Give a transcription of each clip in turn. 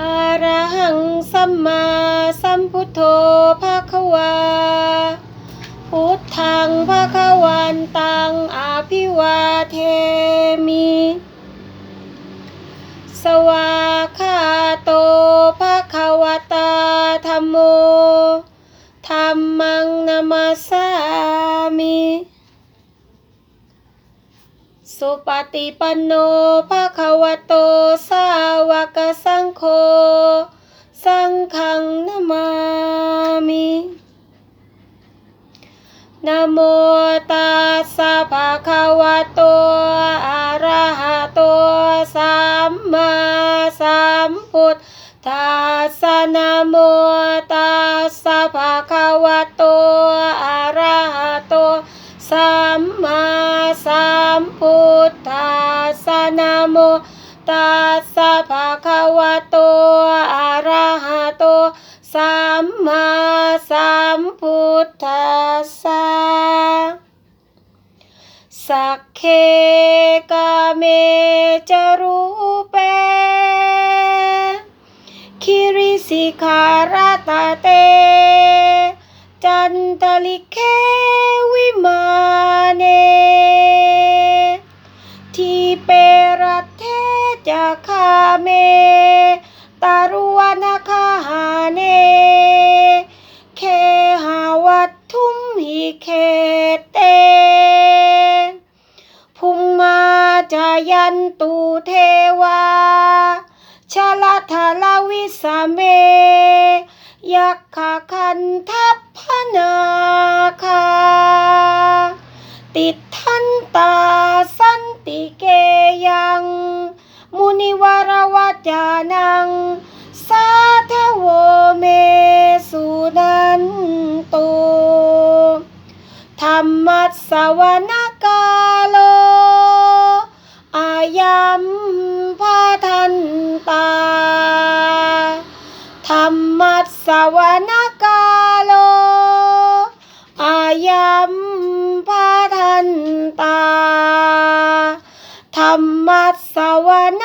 อะระหังสัมมาสัมพุทโธภะควา พุทธังภะควันตังอาภิวาเทมิ สวาคาโตภะควตาธัมโมธัมมังนามาสามิ สุปฏิปันโนภะคะวะโต สาวกสังโฆ สังฆังนามามินโมตัสสะภะคะวะโต อะระหะโต สัมมาสัมพุทธัสสะนโมตัสสะภะคะวะโต อะระหะโต สัมมาสัมพุทธัสสะนะโมตัสสะภะคะวะโตอะระหะโตสัมมาสัมพุทธัสสะสักเคกะเมจารูเปคิริสิขารตาเต เปรัตเทจะคาเมตารุวนาคาหาเน เคหาวัตทุมหิเคเตภุมมาจายันตุเทวาชาลทาลาวิสเม ยักขคันทัพพนาคา ติดทันตา วรวัจานัง สาทโวเมสุนันโตธรรมัสสวนกาโล อายัมพาทันตาธรรมัสสวนกาโล อายัมพาทันตาธรรมัสสวน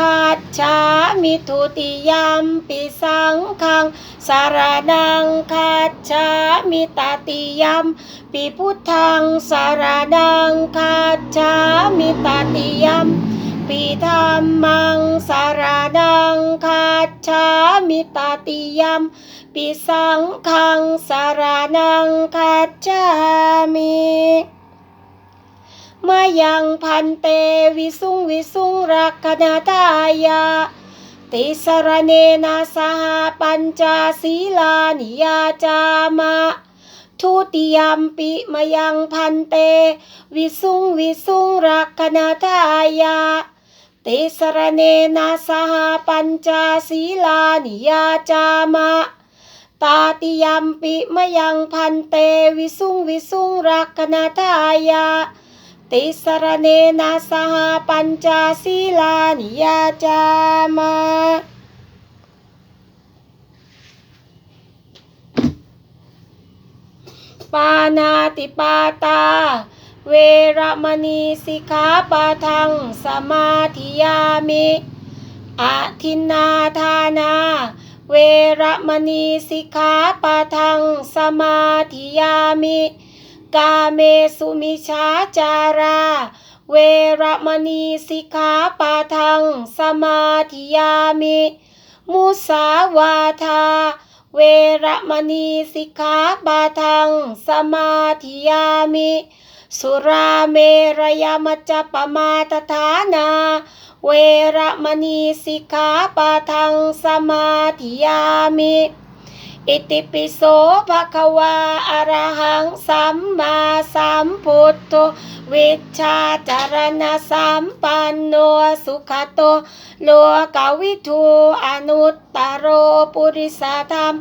คัจฉามิทุติยมปิสังฆังสารนังคัจฉามิตติยมปิพุทธังสารนังคาจามิตติยมปิธรรมังสารนังคาจามิตติยมปิสังฆังสารนังคาจามิ มายังพันเตวิสุงวิสุงรักขณาทายา ติสรเนนะสหปัญจศีลานิยาจามะ ทุติยมปิมายังพันเต วิสุงวิสุงรักขณาทายา ติสรเนนะสหปัญจศีลานิยาจามะตาติยมปิมายังพันเตวิสุงวิสุงรักขณาทายา ติสรเนนะสหปัญจศีลานิยาจามะปานาติปาตา เวระมณีสิกขาปะทังสมาธิยามิอาทินนาทานา เวระมณีสิกขาปะทังสมาธิยามิ กาเมสุมิชาจารา เวระมณีสิกขาปะทัง สมาธิยามิ มุสาวาทา เวระมณีสิกขาปะทัง สมาธิยามิ สุราเมรยมัจจปมาทฐานา เวระมณีสิกขาปะทัง สมาธิยามิ อิติปิโสภะคะวาอะระหังสัมมาสัมพุทโธวิชชาจารณะสัมปันโนสุขโต โลกาวิทูอนุตตโรปุริสธรรม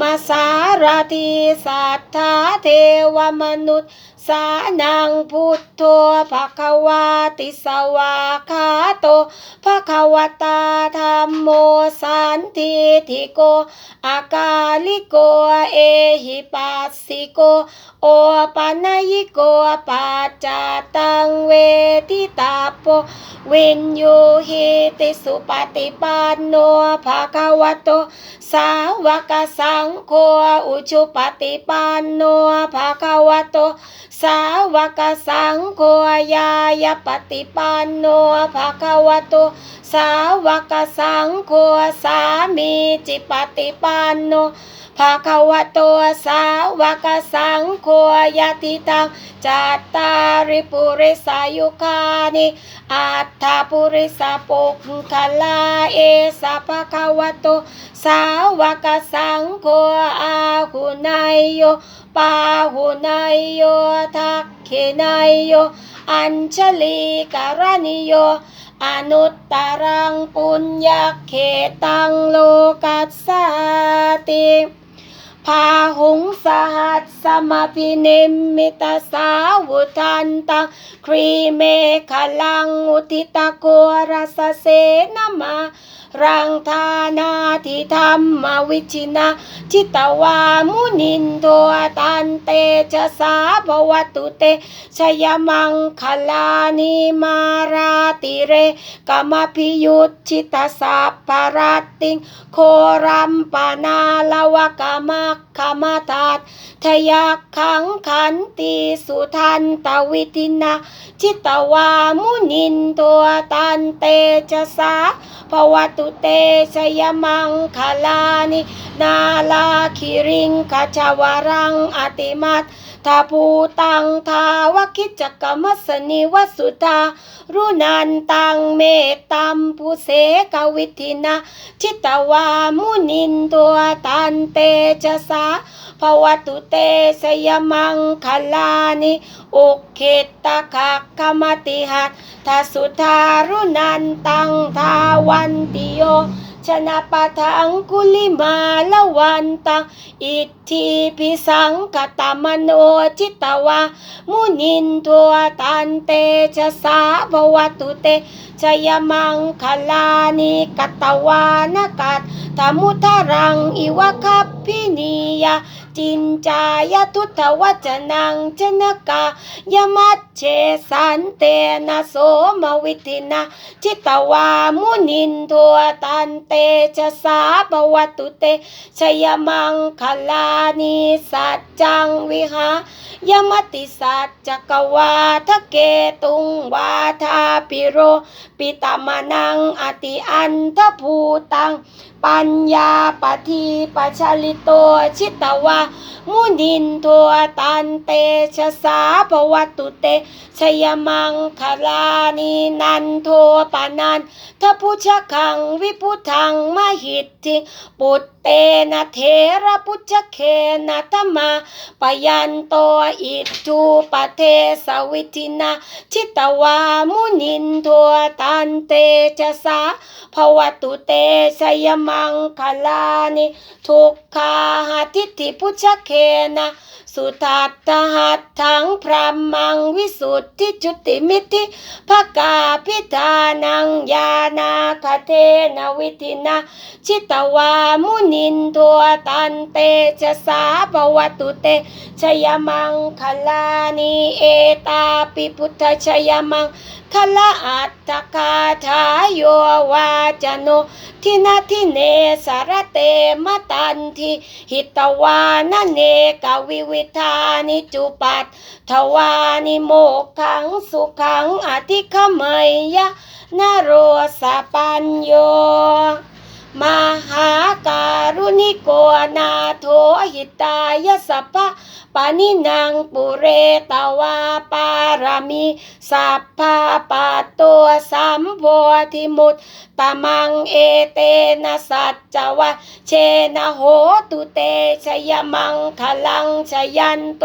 มาสารติสัทธาเทวมนุษย์ สานังพุทโธภะคะวาติสวาคาโตภะคะวตาธรรมโมสันติทิโก อากาลิโก เอหิปัสสิโก โอปัญญิโกปัจจตังเวทิตาโปวินยูหิติสุปฏิปันโนภะคะวะโต สาวกสังโฆอุชุปฏิปันโนภะคะวะโตสาวกสังโฆยายปฏิปันโนภะคะวะโตสาวกสังโฆสามีจิปฏิปันโนภะคะวะโตสาวกสังโฆยะติตังจัตตาริปุริสายุคานิอัตถาปุริสปุกขลาเอสะภะคะวะโตสาวกสังโฆอาหุนายโยปาหุนายโยทักเขนายโย อัญชลีการณิโย อนุตตรังปุญญเขตังโลกัสสติ พาหงสหัสสมพินิมมิตาสาวุทันตังครีเมฆลังอุทิตโกรสเสนมารังธานาทิธรรมวิชินาชิตวามุนินโทตันเตจะสาภวตุเตชยมังคลานิมาราติเรกมพิยุตชิตสัพพรตติงโครัมปนาลวกามักขมาตัด ทยักขังขันติสุทันตวิตินา ชิตวามุนินตัวตันเตจะสาภวตุเตชยมังคลานินาลาคิริงคจาวรังอติมัตทาภูตังทาวคิจกรรมสนิวสุธารุนันตังเมตตัมปุเสกวิทินา ชิตวามุนินตัวตันเตจะสา ภวตุเตสยมังคลานิอุเคตตะคักขมติหัตทสุธารุนันตังทาวันติโยชนะปะทังกุลิมาละวันตังอิทธิพิสังกตมโนจิตวามุนินตัวตันเตชะสาภวตุเตชยมังคลานิกตวานกัตธมุทารังอิวคัพพินียาจินจายทุตวัจนังชนกายมัจเชสันเตนะโสมวิตินาจิตวามุนินทัวตันเตชะสาปวัตุเตชยมังคลานิสัจจังวิหายมติสัจจกวาทะเกตุงวาทาปิโรปิตามานังอติอันทภูตัง ปัญญาปทีปัชลิโตชิตวา มุนินทัวตันเตชะสาภวัตุเตชยมังคลานินันโทปานันทพุชคังวิพุทังมหิตติปุต เตนะเทระพุชเคนะธรรมาปยันโตอิจูปเทสวิตินา ชิตวามุนินทัวตันเตชะสา ภวตุเตชยมังคลานิทุกขาหาทิฏฐิพุชเคนะ สุทัตตหัตถังพระมังวิสุทธิจุติมิติภกาพิธานังยานาคเทนวิธินาชิตวามุนินทัวตันเตจะสาปวัตุเตชยมังคลานิเอตาปิพุทธชยมังคละอัตตคาทายโยวาจโนทินาทิเนสารเตมตันทิหิตวานเนกวิวิธานิจุปัตทวานิโมกขังสุขังอธิขเมยยะนโรสปัญโย มหาการุณิโกนาโทหิตายสัพพะปานินางปุเรตวาปารามีสัพพะปัตตัวสัมโพธิมุตตมังเอเตนะสัจจวะเชนะโหตุเตชยมังคลังชยันโต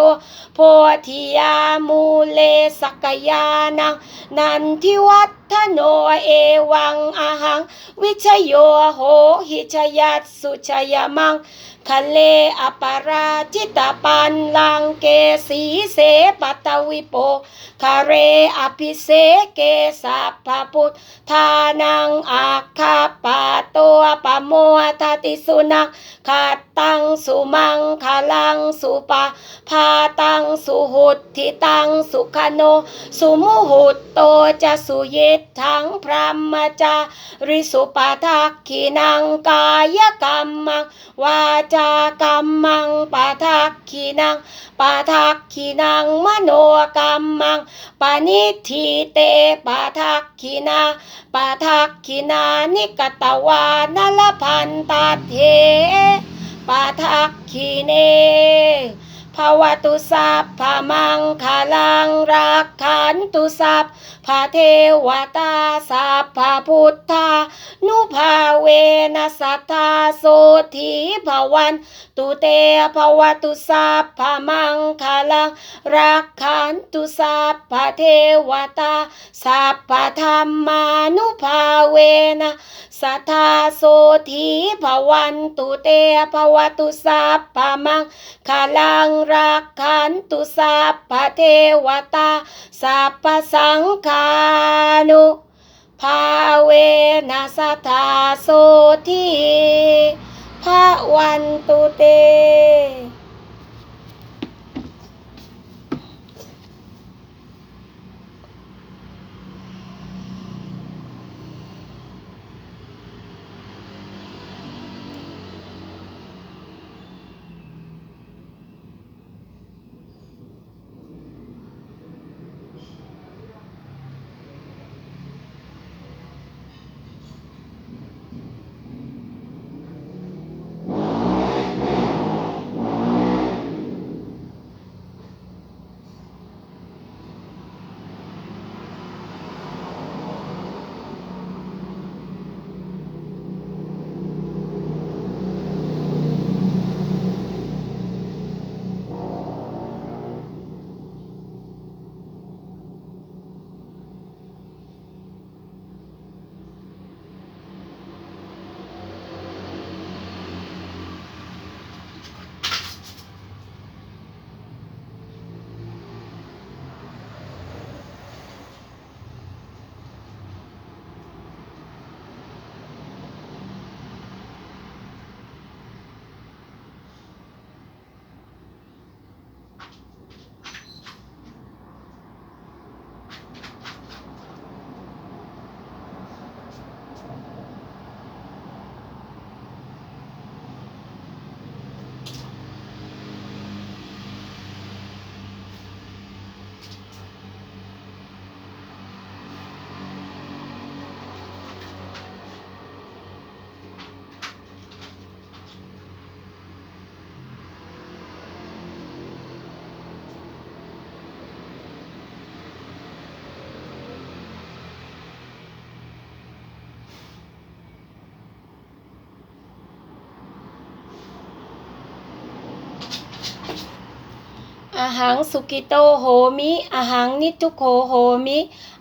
โพธิยามูเลสกยานังนันทิวัต ฒโนเอวังอาหัง วิชโยโหหิชยัตสุชยมังคะเลอปาราจิตาปันลังเกสีเสปตวิโปคาเรอภิเสเกสัพพพุทธานังอาคาปาตัวปโมทติสุนัง ขาตังสุมังคาลังสุปาพาตังสุหุตทิตังสุขโน สุมุหุตโตจะสุเยทังพรหมจาริสุปาทักขีนังกายกรรมังวาจากรรมังปาทักขีนังปาทักขีนังมโนกรรมังปานิทีเตปาทักขีนาปาทักขีนานิกตวานลพันตาเท ปาทักขีเนภาวตุสัพพมังคาลังรักขันตุสัพพเทวตาสัพพพุทธา นุภาเวนัสทธาโสธีภวัน ตุเตภวตุสัพพมังคาลังรักขันตุสัพพเทวตาสัพพธรรมานุภาเวนะสัทธาโสธีภวันตุเตภวตุสัพพมังคาลังรักขันตุสัพพเทวตาสัพพสังฆานุ ภาเวนัสธาโสทีพระวันตุเต อาหังสุกิโตโหมิอาหังนิทุโขโหมิ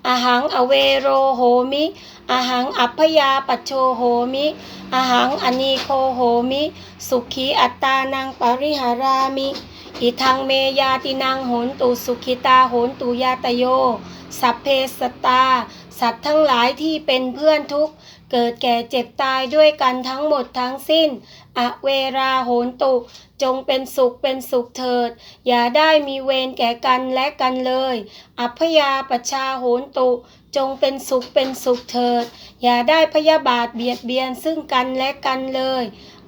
อาหังอเวโรโหมิอาหังอัพยาปัจโชโหมิอาหังอนีโคโหมิ สุขีอัตตานังปริหารามิ อิทังเมยาตินังโหนตุสุขิตาโหนตุยาตโย สัพเพสตา สัตว์ทั้งหลายที่เป็นเพื่อนทุกข เกิดแก่เจ็บตายด้วยกันทั้งหมดทั้งสิ้น อเวราโหนตุ จงเป็นสุขเป็นสุขเถิด อย่าได้มีเวรแก่กันและกันเลย อัพยาปชาโหนตุ จงเป็นสุขเป็นสุขเถิด อย่าได้พยาบาทเบียดเบียนซึ่งกันและกันเลย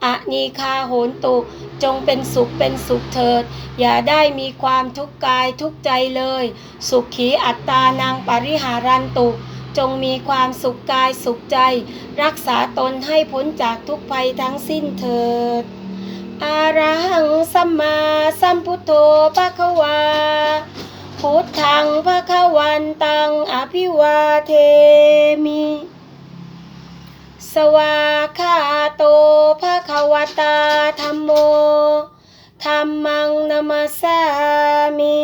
อนีคาโหนตุ จงเป็นสุขเป็นสุขเถิด อย่าได้มีความทุกข์กายทุกข์ใจเลย สุขีอัตตานังปริหารันตุ จงมีความสุขกายสุขใจ รักษาตนให้พ้นจากทุกภัยทั้งสิ้นเถิดอาระหังสัมมาสัมพุทโธปะคะวาพุทธังพระควันตังอภิวาเทมิ สวาคาโตภะคะวตาธรรมโมธรรมังนามาสามิ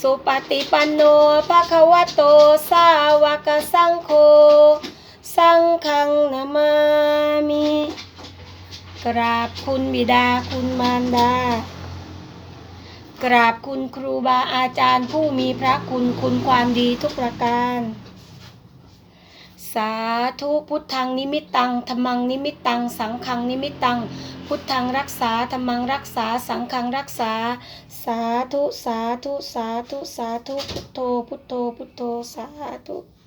สุปฏิปันโนภะคะวะโต สาวกสังโฆ สังฆังนามามิ กราบคุณบิดาคุณมารดา กราบคุณครูบาอาจารย์ผู้มีพระคุณคุณความดีทุกประการ สาธุพุทธังนิมิตังธรรมังนิมิตัง สังฆังนิมิตตัง พุทธังรักษาธรรมังรักษา สังฆังรักษา สาธุสาธุสาธุสาธุพุทโธพุทโธพุทโธสาธุ